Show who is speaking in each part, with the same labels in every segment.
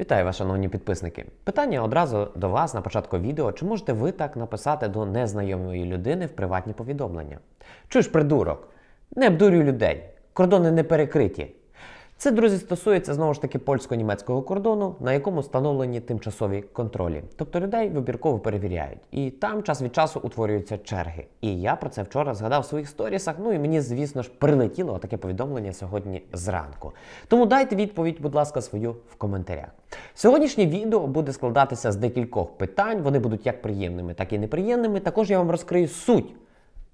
Speaker 1: Вітаю вас, шановні підписники. Питання одразу до вас на початку відео: чи можете ви так написати до незнайомої людини в приватні повідомлення? Чуєш, придурок, не обдурюй людей, кордони не перекриті. Це, друзі, стосується знову ж таки польсько-німецького кордону, на якому встановлені тимчасові контролі. Тобто людей вибірково перевіряють. І там час від часу утворюються черги. І я про це вчора згадав в своїх сторісах. Ну і мені, звісно ж, прилетіло таке повідомлення сьогодні зранку. Тому дайте відповідь, будь ласка, свою в коментарях. Сьогоднішнє відео буде складатися з декількох питань. Вони будуть як приємними, так і неприємними. Також я вам розкрию суть.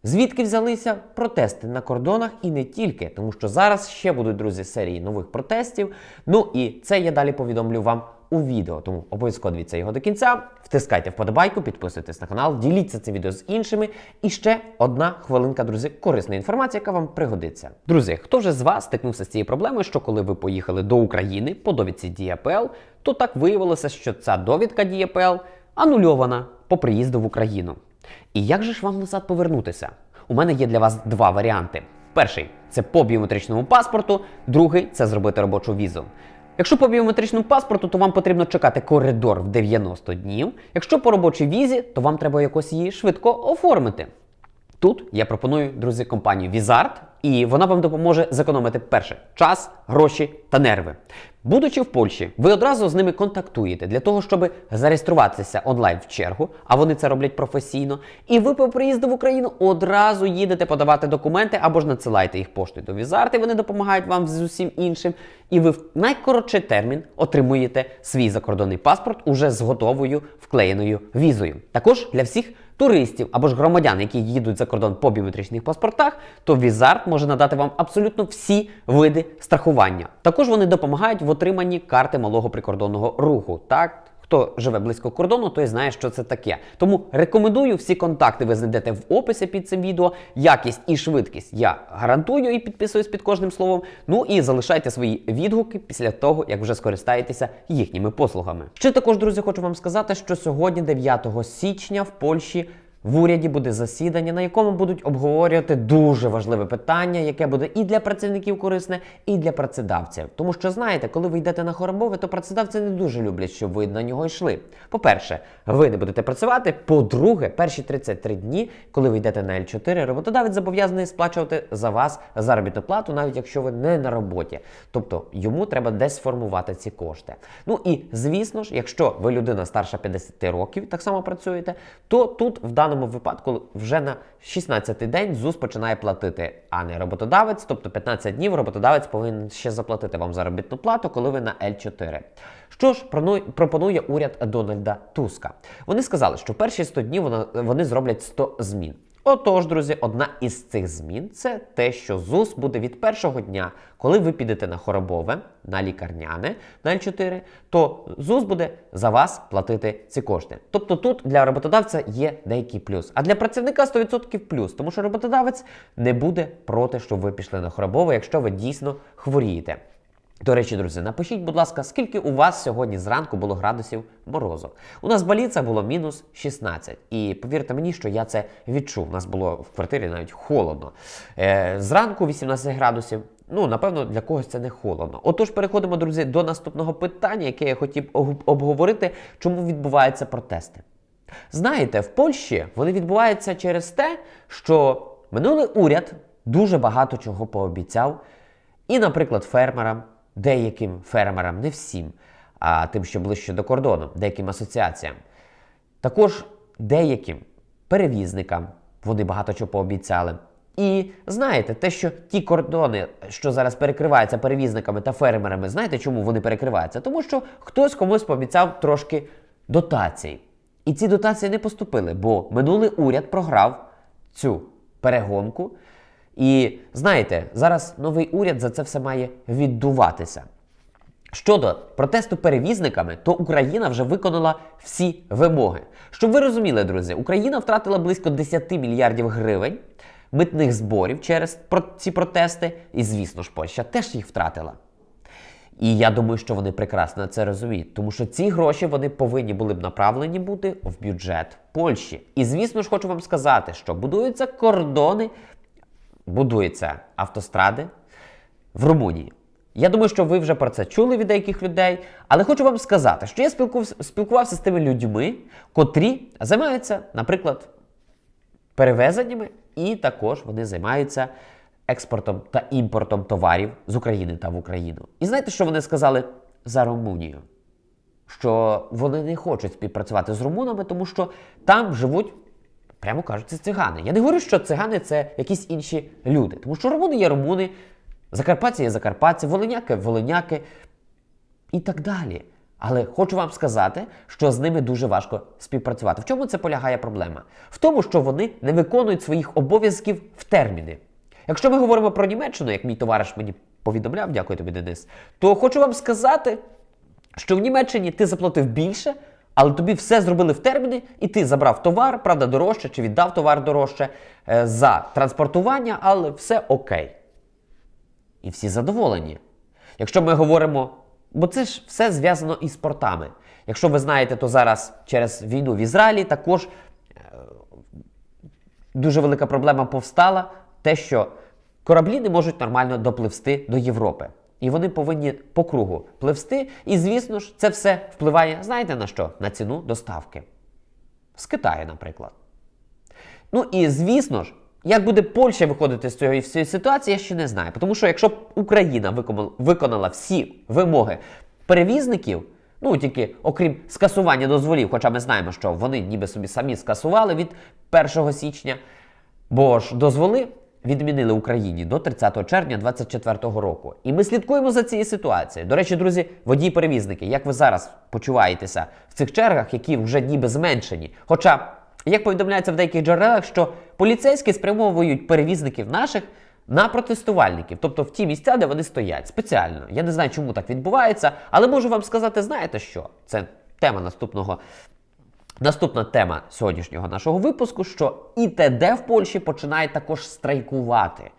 Speaker 1: Звідки взялися протести на кордонах і не тільки, тому що зараз ще будуть друзі серії нових протестів. Ну і це я далі повідомлю вам у відео. Тому обов'язково дивіться його до кінця. Втискайте вподобайку, підписуйтесь на канал, діліться це відео з іншими. І ще одна хвилинка, друзі, корисна інформація, яка вам пригодиться. Друзі, хто вже з вас стикнувся з цією проблемою, що коли ви поїхали до України по довідці ДІАПЛ, то так виявилося, що ця довідка ДІАПЛ анульована по приїзду в Україну. І як же ж вам назад повернутися? У мене є для вас два варіанти. Перший це по біометричному паспорту, другий це зробити робочу візу. Якщо по біометричному паспорту, то вам потрібно чекати коридор в 90 днів. Якщо по робочій візі, то вам треба якось її швидко оформити. Тут я пропоную, друзі, компанію Візарт, і вона вам допоможе зекономити перше час, гроші та нерви. Будучи в Польщі, ви одразу з ними контактуєте для того, щоб зареєструватися онлайн в чергу, а вони це роблять професійно. І ви по приїзду в Україну одразу їдете подавати документи або ж надсилаєте їх поштою до Візарт, і вони допомагають вам з усім іншим. І ви в найкоротший термін отримуєте свій закордонний паспорт уже з готовою вклеєною візою. Також для всіх туристів або ж громадян, які їдуть за кордон по біометричних паспортах, то Візарт може надати вам абсолютно всі види страхування. Також вони допомагають в отриманні карти малого прикордонного руху. Так. Хто живе близько кордону, той знає, що це таке. Тому рекомендую всі контакти ви знайдете в описі під цим відео. Якість і швидкість я гарантую і підписуюсь під кожним словом. Ну і залишайте свої відгуки після того, як вже скористаєтеся їхніми послугами. Ще також, друзі, хочу вам сказати, що сьогодні, 9 січня, в Польщі. В уряді буде засідання, на якому будуть обговорювати дуже важливе питання, яке буде і для працівників корисне, і для працедавців. Тому що знаєте, коли ви йдете на хворобове, то працедавці не дуже люблять, щоб ви на нього йшли. По-перше, ви не будете працювати. По-друге, перші 33 дні, коли ви йдете на L4, роботодавець зобов'язаний сплачувати за вас заробітну плату, навіть якщо ви не на роботі. Тобто йому треба десь формувати ці кошти. Ну і звісно ж, якщо ви людина старша 50 років, так само працюєте, то тут в даному випадку вже на 16-й день ЗУС починає платити, а не роботодавець. Тобто 15 днів роботодавець повинен ще заплатити вам заробітну плату, коли ви на L4. Що ж пропонує уряд Дональда Туска? Вони сказали, що перші 100 днів вони зроблять 100 змін. Отож, друзі, одна із цих змін це те, що ЗУС буде від першого дня, коли ви підете на хоробове, на лікарняне, на L4, то ЗУС буде за вас платити ці кошти. Тобто тут для роботодавця є деякий плюс. А для працівника 100% плюс, тому що роботодавець не буде проти, щоб ви пішли на хоробове, якщо ви дійсно хворієте. До речі, друзі, напишіть, будь ласка, скільки у вас сьогодні зранку було градусів морозу. У нас в Баліца було мінус 16. І повірте мені, що я це відчув. У нас було в квартирі навіть холодно. Е, зранку 18 градусів. Ну, напевно, для когось це не холодно. Отож, переходимо, друзі, до наступного питання, яке я хотів обговорити, чому відбуваються протести. Знаєте, в Польщі вони відбуваються через те, що минулий уряд дуже багато чого пообіцяв. І, наприклад, фермерам, деяким фермерам, не всім, а тим, що ближче до кордону, деяким асоціаціям. Також деяким перевізникам вони багато чого пообіцяли. І знаєте, те, що ті кордони, що зараз перекриваються перевізниками та фермерами, знаєте, чому вони перекриваються? Тому що хтось комусь пообіцяв трошки дотацій. І ці дотації не поступили, бо минулий уряд програв цю перегонку. І знаєте, зараз новий уряд за це все має віддуватися. Щодо протесту перевізниками, то Україна вже виконала всі вимоги. Щоб ви розуміли, друзі, Україна втратила близько 10 мільярдів гривень митних зборів через ці протести, і звісно ж, Польща теж їх втратила. І я думаю, що вони прекрасно це розуміють, тому що ці гроші вони повинні були б направлені бути в бюджет Польщі. І звісно ж, хочу вам сказати, що будуються кордони, будуються автостради в Румунії. Я думаю, що ви вже про це чули від деяких людей, але хочу вам сказати, що я спілкувався, з тими людьми, котрі займаються, наприклад, перевезеннями, і також вони займаються експортом та імпортом товарів з України та в Україну. І знаєте, що вони сказали за Румунію? Що вони не хочуть співпрацювати з румунами, тому що там живуть, прямо кажуть, це цигани. Я не говорю, що цигани це якісь інші люди, тому що румуни є румуни, закарпатці є закарпатці, волиняки волиняки і так далі. Але хочу вам сказати, що з ними дуже важко співпрацювати. В чому це полягає проблема? В тому, що вони не виконують своїх обов'язків в терміни. Якщо ми говоримо про Німеччину, як мій товариш мені повідомляв, дякую тобі, Денис, то хочу вам сказати, що в Німеччині ти заплатив більше, але тобі все зробили в терміни, і ти забрав товар, правда, дорожче, чи віддав товар дорожче е, за транспортування, але все окей. І всі задоволені. Якщо ми говоримо, бо це ж все зв'язано із портами. Якщо ви знаєте, то зараз через війну в Ізраїлі також е, дуже велика проблема повстала, те, що кораблі не можуть нормально допливсти до Європи. І вони повинні по кругу пливсти. І, звісно ж, це все впливає, знаєте на що? На ціну доставки. З Китаю, наприклад. Ну і звісно ж, як буде Польща виходити з цієї всієї ситуації, я ще не знаю. Тому що якщо б Україна виконала, всі вимоги перевізників, ну тільки окрім скасування дозволів, хоча ми знаємо, що вони ніби собі самі скасували від 1 січня, бо ж дозволи відмінили Україні до 30 червня 2024 року. І ми слідкуємо за цією ситуацією. До речі, друзі, водії-перевізники, як ви зараз почуваєтеся в цих чергах, які вже ніби зменшені? Хоча, як повідомляється в деяких джерелах, що поліцейські спрямовують перевізників наших на протестувальників, тобто в ті місця, де вони стоять спеціально. Я не знаю, чому так відбувається, але можу вам сказати, знаєте що? Це тема наступного Наступна тема сьогоднішнього нашого випуску, що ІТД в Польщі починає також страйкувати.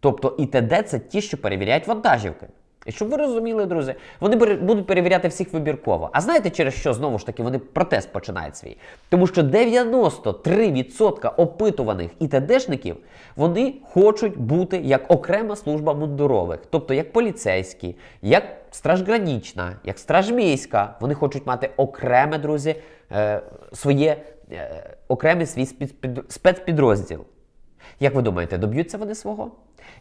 Speaker 1: Тобто ІТД це ті, що перевіряють вантажівки. І щоб ви розуміли, друзі, вони будуть перевіряти всіх вибірково. А знаєте, через що знову ж таки вони протест починають свій? Тому що 93% опитуваних ІТДшників вони хочуть бути як окрема служба мундурових, тобто як поліцейські, як стражгранічна, як стражмійська. Вони хочуть мати окреме, друзі, е, своє е, окремий свій спецпідрозділ. Як ви думаєте, доб'ються вони свого?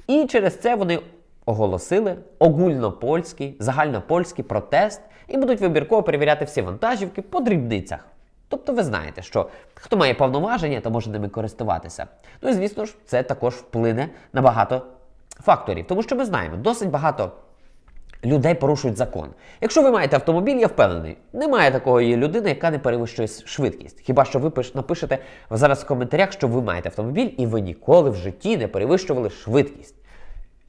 Speaker 1: І через це вони оголосили огульнопольський, загальнопольський протест і будуть вибірково перевіряти всі вантажівки по дрібницях. Тобто ви знаєте, що хто має повноваження, то може ними користуватися. Ну і звісно ж, це також вплине на багато факторів, тому що ми знаємо, досить багато людей порушують закон. Якщо ви маєте автомобіль, я впевнений, немає такої людини, яка не перевищує швидкість. Хіба що ви пиш- напишете зараз в коментарях, що ви маєте автомобіль і ви ніколи в житті не перевищували швидкість.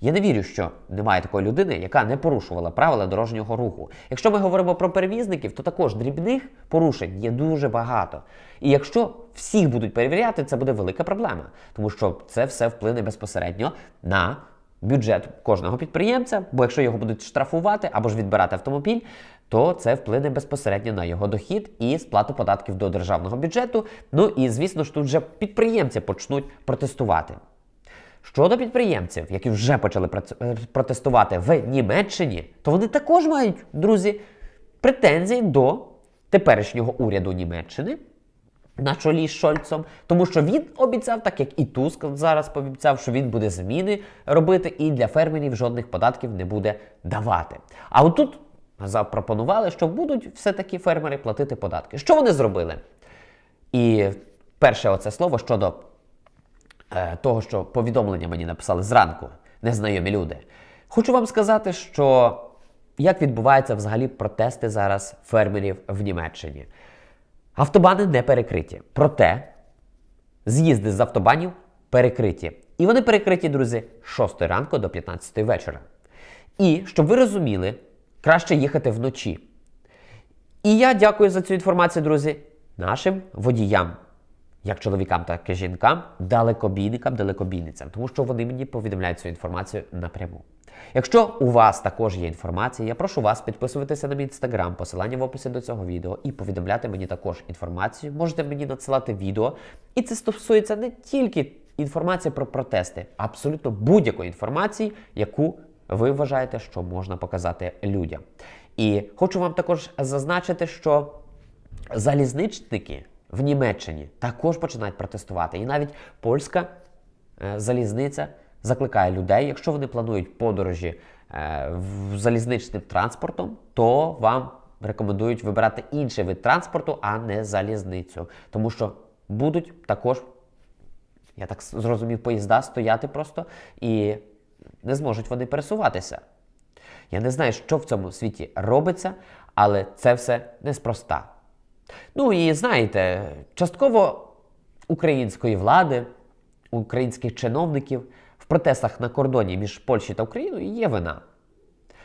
Speaker 1: Я не вірю, що немає такої людини, яка не порушувала правила дорожнього руху. Якщо ми говоримо про перевізників, то також дрібних порушень є дуже багато. І якщо всіх будуть перевіряти, це буде велика проблема, тому що це все вплине безпосередньо на бюджет кожного підприємця. Бо якщо його будуть штрафувати або ж відбирати автомобіль, то це вплине безпосередньо на його дохід і сплату податків до державного бюджету. Ну і звісно ж, тут вже підприємці почнуть протестувати. Щодо підприємців, які вже почали е, протестувати в Німеччині, то вони також мають, друзі, претензії до теперішнього уряду Німеччини на чолі з Шольцом, тому що він обіцяв, так як і Туск зараз пообіцяв, що він буде зміни робити і для фермерів жодних податків не буде давати. А отут запропонували, що будуть все-таки фермери платити податки. Що вони зробили? І перше оце слово щодо того, що повідомлення мені написали зранку незнайомі люди. Хочу вам сказати, що як відбуваються взагалі протести зараз фермерів в Німеччині. Автобани не перекриті. Проте з'їзди з автобанів перекриті. І вони перекриті, друзі, з 6 ранку до 15 вечора. І щоб ви розуміли, краще їхати вночі. І я дякую за цю інформацію, друзі, нашим водіям, як чоловікам, так і жінкам, далекобійникам, далекобійницям, тому що вони мені повідомляють цю інформацію напряму. Якщо у вас також є інформація, я прошу вас підписуватися на мій інстаграм, посилання в описі до цього відео, і повідомляти мені також інформацію. Можете мені надсилати відео. І це стосується не тільки інформації про протести, а абсолютно будь-якої інформації, яку ви вважаєте, що можна показати людям. І хочу вам також зазначити, що залізничники в Німеччині також починають протестувати. І навіть польська е, залізниця закликає людей, якщо вони планують подорожі е, залізничним транспортом, то вам рекомендують вибирати інший вид транспорту, а не залізницю. Тому що будуть також, я так зрозумів, поїзда стояти просто і не зможуть вони пересуватися. Я не знаю, що в цьому світі робиться, але це все неспроста. Ну і знаєте, частково української влади, українських чиновників в протестах на кордоні між Польщею та Україною є вина.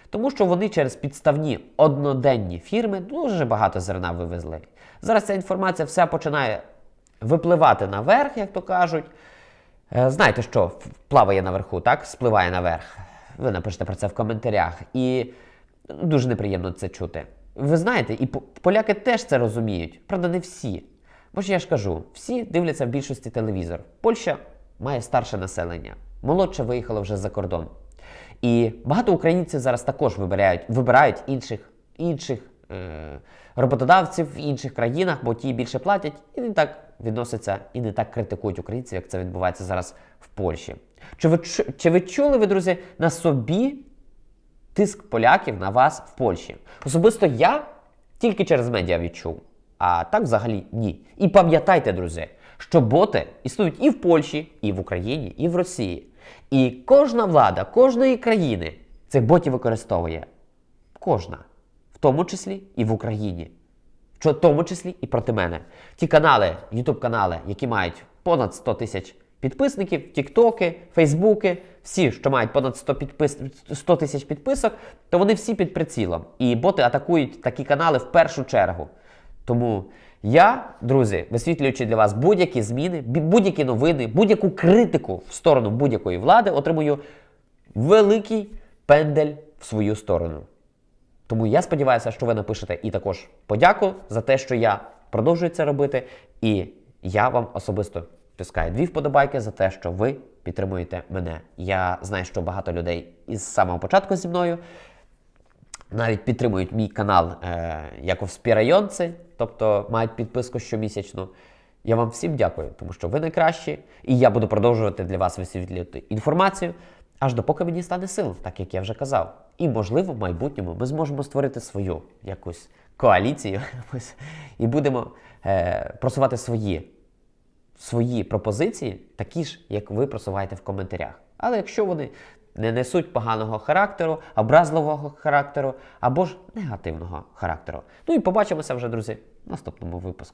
Speaker 1: Тому що вони через підставні одноденні фірми дуже багато зерна вивезли. Зараз ця інформація вся починає випливати наверх, як то кажуть. Е, Знаєте, що плаває наверху, так? Спливає наверх. Ви напишете про це в коментарях. І дуже неприємно це чути. Ви знаєте, і поляки теж це розуміють. Правда, не всі. Бо ж я ж кажу, всі дивляться в більшості телевізор. Польща має старше населення, молодше виїхало вже за кордон. І багато українців зараз також вибирають, вибирають інших, інших е, роботодавців в інших країнах, бо ті більше платять і не так відносяться і не так критикують українців, як це відбувається зараз в Польщі. Чи ви, чи ви чули ви, друзі, на собі тиск поляків на вас в Польщі? Особисто я тільки через медіа відчув, а так взагалі ні. І пам'ятайте, друзі, що боти існують і в Польщі, і в Україні, і в Росії. І кожна влада кожної країни цих ботів використовує. Кожна. В тому числі і в Україні. В тому числі і проти мене. Ті канали, YouTube канали, які мають понад 100 тисяч підписників, тіктоки, фейсбуки, всі, що мають понад 100 підпис... 100 тисяч підписок, то вони всі під прицілом. І боти атакують такі канали в першу чергу. Тому я, друзі, висвітлюючи для вас будь-які зміни, будь-які новини, будь-яку критику в сторону будь-якої влади, отримую великий пендель в свою сторону. Тому я сподіваюся, що ви напишете і також подяку за те, що я продовжую це робити. І я вам особисто тискаю дві вподобайки за те, що ви підтримуєте мене. Я знаю, що багато людей із самого початку зі мною навіть підтримують мій канал е, як спірайонці, тобто мають підписку щомісячну. Я вам всім дякую, тому що ви найкращі, і я буду продовжувати для вас висвітлювати інформацію, аж допоки мені стане сил, так як я вже казав. І, можливо, в майбутньому ми зможемо створити свою якусь коаліцію і будемо е, просувати свої свої пропозиції, такі ж, як ви просуваєте в коментарях. Але якщо вони не несуть поганого характеру, образливого характеру або ж негативного характеру. Ну і побачимося вже, друзі, в наступному випуску.